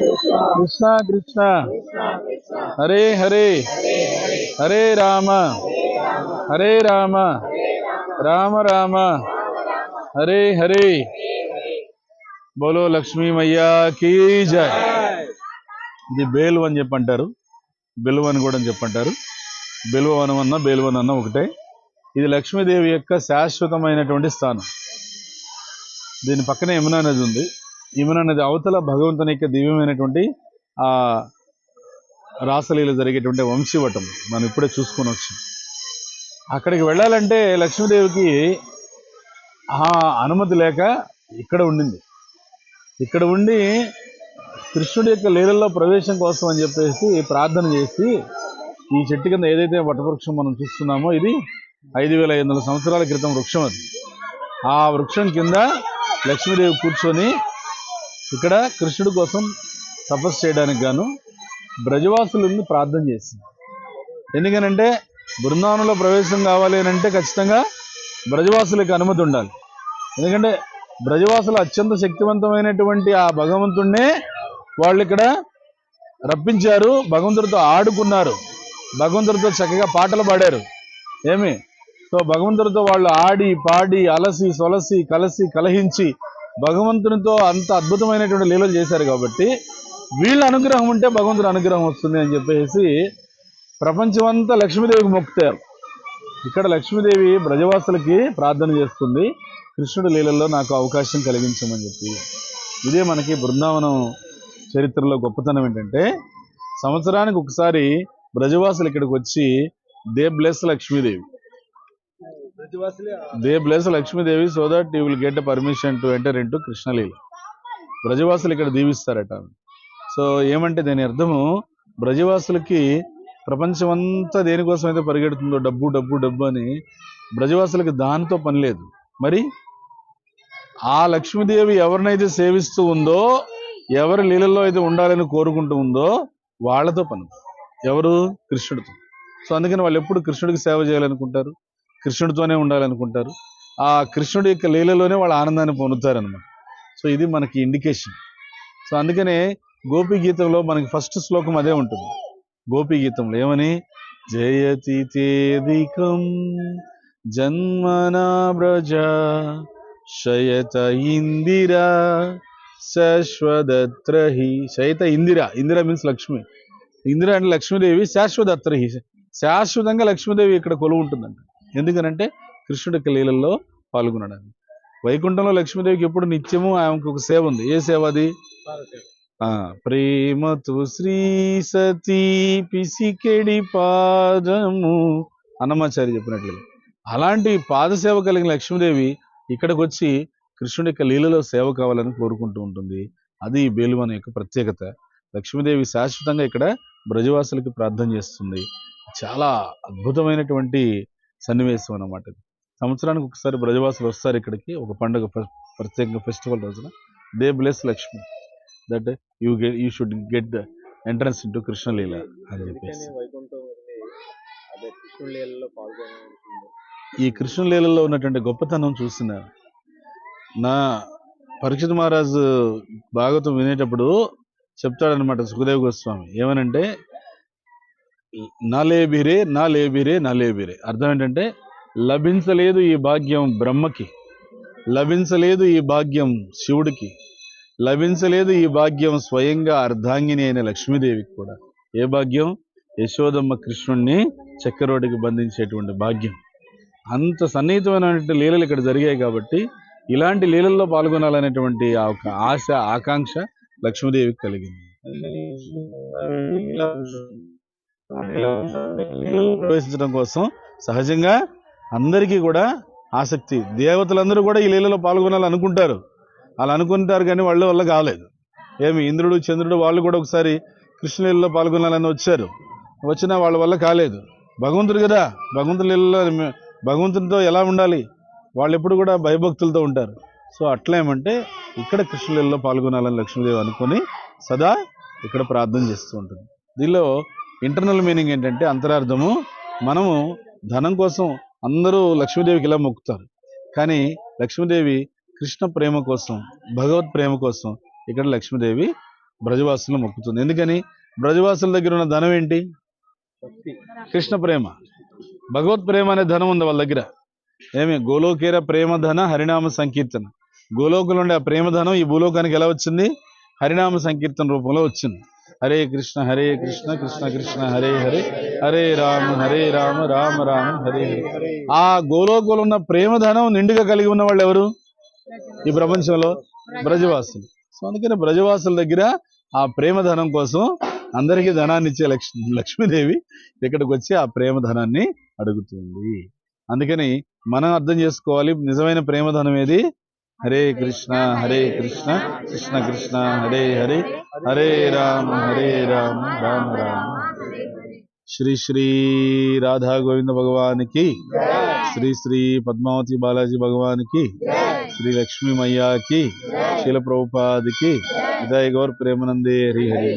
కృష్ణ కృష్ణ. హరే హరే. హరే రామ. హరే రామ. రామ రామ. హరే హరే. బోలో లక్ష్మీమయ్యా కీజ కీ ఇది బేలువ అని చెప్పి అంటారు బెలువ అని కూడా చెప్పంటారు. బెలువవనం అన్న బేలువనం అన్న ఒకటే. ఇది లక్ష్మీదేవి యొక్క శాశ్వతమైనటువంటి స్థానం. దీని పక్కనే యమునా నది ఉంది. ఈమెను అనేది అవతల భగవంతుని యొక్క దివ్యమైనటువంటి ఆ రాసలీల జరిగేటువంటి వంశీవటం. మనం ఇప్పుడే చూసుకొని వచ్చాం. అక్కడికి వెళ్ళాలంటే లక్ష్మీదేవికి ఆ అనుమతి లేక ఇక్కడ ఉండింది. ఇక్కడ ఉండి కృష్ణుడి యొక్క లీలల్లో ప్రవేశం కోసం అని చెప్పేసి ప్రార్థన చేసి ఈ చెట్టు కింద ఏదైతే వటవృక్షం మనం చూస్తున్నామో ఇది ఐదు వేల ఐదు వందల సంవత్సరాల క్రితం వృక్షం అది. ఆ వృక్షం కింద లక్ష్మీదేవి కూర్చొని ఇక్కడ కృష్ణుడి కోసం తపస్సు చేయడానికి గాను బ్రజవాసులను ప్రార్థన చేసింది. ఎందుకనంటే బృందావనంలో ప్రవేశం కావాలి అని అంటే ఖచ్చితంగా బ్రజవాసులకు అనుమతి ఉండాలి. ఎందుకంటే బ్రజవాసులు అత్యంత శక్తివంతమైనటువంటి ఆ భగవంతుడినే వాళ్ళు ఇక్కడ రప్పించారు భగవంతుడితో ఆడుకున్నారు భగవంతుడితో చక్కగా పాటలు పాడారు. ఏమి? సో భగవంతుడితో వాళ్ళు ఆడి పాడి అలసి సొలసి కలసి కలహించి భగవంతునితో అంత అద్భుతమైనటువంటి లీలలు చేశారు కాబట్టి వీళ్ళ అనుగ్రహం ఉంటే భగవంతుడి అనుగ్రహం వస్తుంది అని చెప్పేసి ప్రపంచమంతా లక్ష్మీదేవికి మొక్కుతారు. ఇక్కడ లక్ష్మీదేవి బ్రజవాసులకి ప్రార్థన చేస్తుంది. కృష్ణుడి లీలల్లో నాకు అవకాశం కలిగించమని చెప్పి. ఇదే మనకి బృందావనం చరిత్రలో గొప్పతనం ఏంటంటే సంవత్సరానికి ఒకసారి బ్రజవాసులు ఇక్కడికి వచ్చి they bless Lakshmidevi. They bless Lakshmidevi so that you will get permission to enter in to Krishnaleela. బ్రజవాసులు ఇక్కడ దీవిస్తారట. సో ఏమంటే దాని అర్థము బ్రజవాసులకి ప్రపంచం అంతా దేనికోసం అయితే పరిగెడుతుందో డబ్బు డబ్బు డబ్బు అని బ్రజవాసులకి దానితో పని లేదు. మరి ఆ లక్ష్మీదేవి ఎవరినైతే సేవిస్తూ ఉందో ఎవరి లీలల్లో అయితే ఉండాలని కోరుకుంటూ ఉందో వాళ్ళతో పని. ఎవరు? కృష్ణుడితో. సో అందుకని వాళ్ళు ఎప్పుడు కృష్ణుడికి సేవ చేయాలనుకుంటారు? కృష్ణుడితోనే ఉండాలనుకుంటారు. ఆ కృష్ణుడి యొక్క లీలలోనే వాళ్ళ ఆనందాన్ని పొందుతారనమాట సో ఇది మనకి ఇండికేషన్ సో అందుకనే గోపి గీతంలో మనకి ఫస్ట్ శ్లోకం అదే ఉంటుంది. గోపి గీతంలో ఏమని? జయతి తేదికం జన్మనా బ్రజ శయత ఇందిరా శాశ్వదత్రహి శయత ఇందిర. ఇందిర మీన్స్ లక్ష్మి. ఇందిర అంటే లక్ష్మీదేవి శాశ్వదత్రహి శాశ్వతంగా లక్ష్మీదేవి ఇక్కడ కొలువు ఉంటుందంట ఎందుకనంటే కృష్ణుడి యొక్క లీలల్లో పాల్గొనడానికి వైకుంఠంలో లక్ష్మీదేవికి ఎప్పుడు నిత్యము ఆమెకు ఒక సేవ ఉంది. ఏ సేవ అది? ప్రేమతో శ్రీ సతీ పిసికెడి పాదము అన్నమాచారి చెప్పినట్లు. అలాంటి పాదసేవ కలిగిన లక్ష్మీదేవి ఇక్కడికి వచ్చి కృష్ణుడి యొక్క లీలలో సేవ కావాలని కోరుకుంటూ ఉంటుంది. అది బేలువన యొక్క ప్రత్యేకత. లక్ష్మీదేవి శాశ్వతంగా ఇక్కడ బ్రజవాసులకి ప్రార్థన చేస్తుంది. చాలా అద్భుతమైనటువంటి సన్నివేశం అన్నమాట సంవత్సరానికి ఒకసారి బ్రజవాసులు వస్తారు ఇక్కడికి ఒక పండుగ ప్ర- ప్రత్యేకంగా ఫెస్టివల్ రోజున. They bless Lakshmi. That you get you should get the entrance into Krishnaleela అని చెప్పేసి. ఈ కృష్ణలీలలో ఉన్నటువంటి గొప్పతనం చూసిన నా పరీక్షిత్ మహారాజు భాగవతం వినేటప్పుడు చెప్తాడనమాట సుఖదేవ్ గోస్వామి. ఏమనంటే నా నలేబిరే నా నా అర్థం ఏంటంటే లభించలేదు ఈ భాగ్యం బ్రహ్మకి లభించలేదు ఈ భాగ్యం శివుడికి లభించలేదు ఈ భాగ్యం స్వయంగా అర్ధాంగిని అయిన లక్ష్మీదేవికి కూడా. ఏ భాగ్యం? యశోదమ్మ కృష్ణుణ్ణి చక్కెరోటికి బంధించేటువంటి భాగ్యం. అంత సన్నిహితమైనటువంటి లీలలు ఇక్కడ జరిగాయి కాబట్టి ఇలాంటి లీలల్లో పాల్గొనాలనేటువంటి ఆ ఒక ఆశ ఆకాంక్ష లక్ష్మీదేవికి కలిగింది. ప్రవేశించడం కోసం సహజంగా అందరికీ కూడా ఆసక్తి. దేవతలందరూ కూడా ఈ లీలలో పాల్గొనాలనుకుంటారు అలా అనుకుంటారు కానీ వాళ్ళ వల్ల కాలేదు. ఏమి? ఇంద్రుడు చంద్రుడు వాళ్ళు కూడా ఒకసారి కృష్ణలీలలో పాల్గొనాలని వచ్చారు. వచ్చినా వాళ్ళ వల్ల కాలేదు. భగవంతుడు కదా! భగవంతుడి లీలలో భగవంతునితో ఎలా ఉండాలి? వాళ్ళు ఎప్పుడు కూడా భయభక్తులతో ఉంటారు. సో అట్లేమంటే ఇక్కడ కృష్ణలీలలో పాల్గొనాలని లక్ష్మీదేవి అనుకొని సదా ఇక్కడ ప్రార్థన చేస్తూ ఉంటుంది. దీనిలో ఇంటర్నల్ మీనింగ్ ఏంటంటే అంతరార్థము. మనము ధనం కోసం అందరూ లక్ష్మీదేవికి ఇలా మొక్కుతారు. కానీ లక్ష్మీదేవి కృష్ణ ప్రేమ కోసం భగవత్ ప్రేమ కోసం ఇక్కడ లక్ష్మీదేవి బ్రజవాసులను మొక్కుతుంది. ఎందుకని? బ్రజవాసుల దగ్గర ఉన్న ధనం ఏంటి? కృష్ణ ప్రేమ. భగవత్ ప్రేమ అనే ధనం ఉంది వాళ్ళ దగ్గర. ఏమి? గోలోకేర ప్రేమ ధన హరినామ సంకీర్తన. గోలోకులు ఉండే ఆ ప్రేమ ధనం ఈ భూలోకానికి ఎలా వచ్చింది? హరినామ సంకీర్తన రూపంలో వచ్చింది. హరే కృష్ణ హరే కృష్ణ కృష్ణ కృష్ణ హరే హరే హరే రామ హరే రామ రామ రామ హరే హరే. ఆ గోలోకులు ఉన్న ప్రేమధనం నిండుగా కలిగి ఉన్న వాళ్ళు ఎవరు? ఈ ప్రపంచంలో బ్రజవాసులు. సో అందుకని బ్రజవాసుల దగ్గర ఆ ప్రేమధనం కోసం అందరికీ ధనాన్ని ఇచ్చే లక్ష్మి లక్ష్మీదేవి ఇక్కడికి వచ్చి ఆ ప్రేమ ధనాన్ని అడుగుతుంది. అందుకని మనం అర్థం చేసుకోవాలి నిజమైన ప్రేమధనం ఏది? ప్రేమ ధనం ఏది హరే కృష్ణ హరే కృష్ణ కృష్ణ కృష్ణ హరే హరే హరే రామ హరే రామ రామ రామ శ్రీ శ్రీ రాధా గోవింద భగవానికి శ్రీ శ్రీ పద్మావతి బాలాజీ భగవానికి శ్రీ లక్ష్మీ మయ్యాకి శీల ప్రభుపాదికి విదాయ గౌర్ ప్రేమనందే హరి హరి